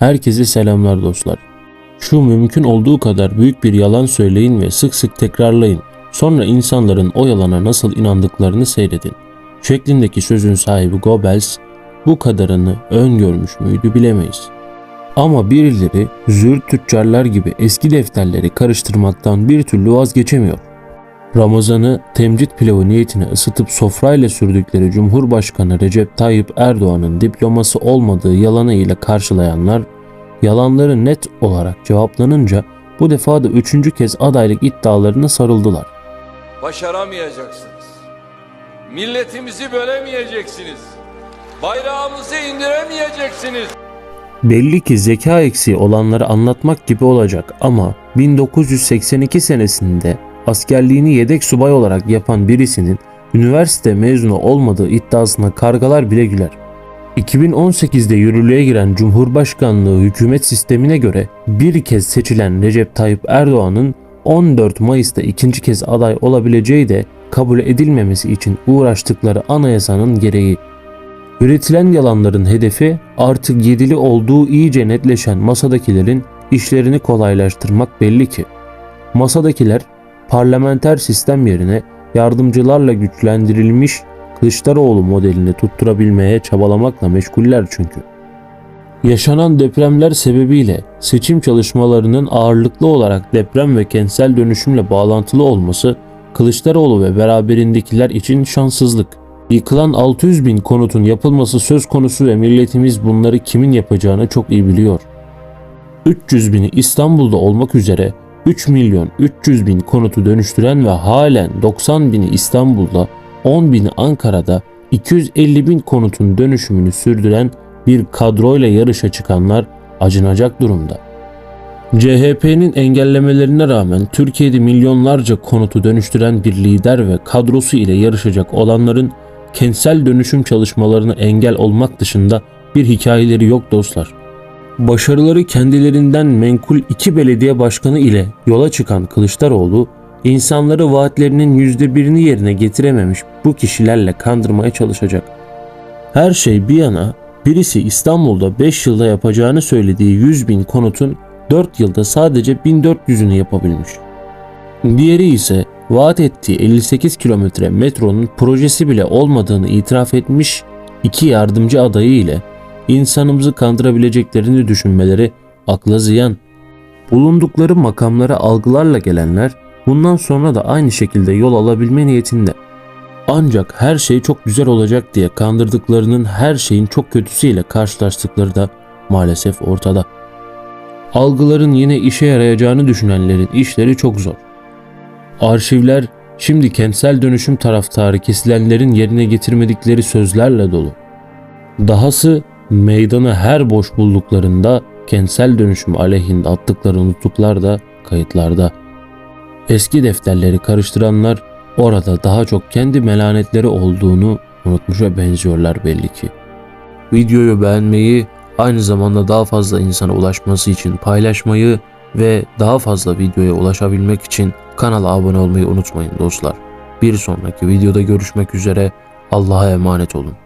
Herkese selamlar dostlar. Şu mümkün olduğu kadar büyük bir yalan söyleyin ve sık sık tekrarlayın. Sonra insanların o yalana nasıl inandıklarını seyredin. Şeklindeki sözün sahibi Goebbels bu kadarını öngörmüş müydü bilemeyiz. Ama birileri züğürt tüccarlar gibi eski defterleri karıştırmaktan bir türlü vazgeçemiyor. Ramazan'ı temcit pilavı niyetine ısıtıp sofrayla sürdükleri Cumhurbaşkanı Recep Tayyip Erdoğan'ın diploması olmadığı yalanıyla karşılayanlar, yalanları net olarak cevaplanınca bu defa da üçüncü kez adaylık iddialarına sarıldılar. başaramayacaksınız. Milletimizi bölemeyeceksiniz. Bayrağımızı indiremeyeceksiniz. Belli ki zeka eksiği olanları anlatmak gibi olacak ama 1982 senesinde askerliğini yedek subay olarak yapan birisinin üniversite mezunu olmadığı iddiasına kargalar bile güler. 2018'de yürürlüğe giren Cumhurbaşkanlığı hükümet sistemine göre bir kez seçilen Recep Tayyip Erdoğan'ın 14 Mayıs'ta ikinci kez aday olabileceği de kabul edilmemesi için uğraştıkları anayasanın gereği. Üretilen yalanların hedefi artık yedili olduğu iyice netleşen masadakilerin işlerini kolaylaştırmak belli ki. Masadakiler parlamenter sistem yerine yardımcılarla güçlendirilmiş Kılıçdaroğlu modelini tutturabilmeye çabalamakla meşguller çünkü. Yaşanan depremler sebebiyle seçim çalışmalarının ağırlıklı olarak deprem ve kentsel dönüşümle bağlantılı olması Kılıçdaroğlu ve beraberindekiler için şanssızlık. Yıkılan 600 bin konutun yapılması söz konusu ve milletimiz bunları kimin yapacağını çok iyi biliyor. 300 bini İstanbul'da olmak üzere 3 milyon 300 bin konutu dönüştüren ve halen 90 bini İstanbul'da 10 bini Ankara'da 250 bin konutun dönüşümünü sürdüren bir kadroyla yarışa çıkanlar acınacak durumda. CHP'nin engellemelerine rağmen Türkiye'de milyonlarca konutu dönüştüren bir lider ve kadrosu ile yarışacak olanların kentsel dönüşüm çalışmalarına engel olmak dışında bir hikayeleri yok dostlar. Başarıları kendilerinden menkul iki belediye başkanı ile yola çıkan Kılıçdaroğlu, insanları vaatlerinin yüzde birini yerine getirememiş bu kişilerle kandırmaya çalışacak. Her şey bir yana birisi İstanbul'da 5 yılda yapacağını söylediği 100 bin konutun 4 yılda sadece 1400'ünü yapabilmiş. Diğeri ise vaat ettiği 58 kilometre metronun projesi bile olmadığını itiraf etmiş iki yardımcı adayı ile insanımızı kandırabileceklerini düşünmeleri akla ziyan. Bulundukları makamlara algılarla gelenler bundan sonra da aynı şekilde yol alabilme niyetinde. Ancak her şey çok güzel olacak diye kandırdıklarının her şeyin çok kötüsüyle karşılaştıkları da maalesef ortada. Algıların yine işe yarayacağını düşünenlerin işleri çok zor. Arşivler şimdi kentsel dönüşüm taraftarı kesilenlerin yerine getirmedikleri sözlerle dolu. Dahası meydanı her boş bulduklarında kentsel dönüşüm aleyhinde attıkları nutuklar da kayıtlarda. Eski defterleri karıştıranlar orada daha çok kendi melanetleri olduğunu unutmuşa benziyorlar belli ki. Videoyu beğenmeyi, aynı zamanda daha fazla insana ulaşması için paylaşmayı ve daha fazla videoya ulaşabilmek için kanala abone olmayı unutmayın dostlar. Bir sonraki videoda görüşmek üzere. Allah'a emanet olun.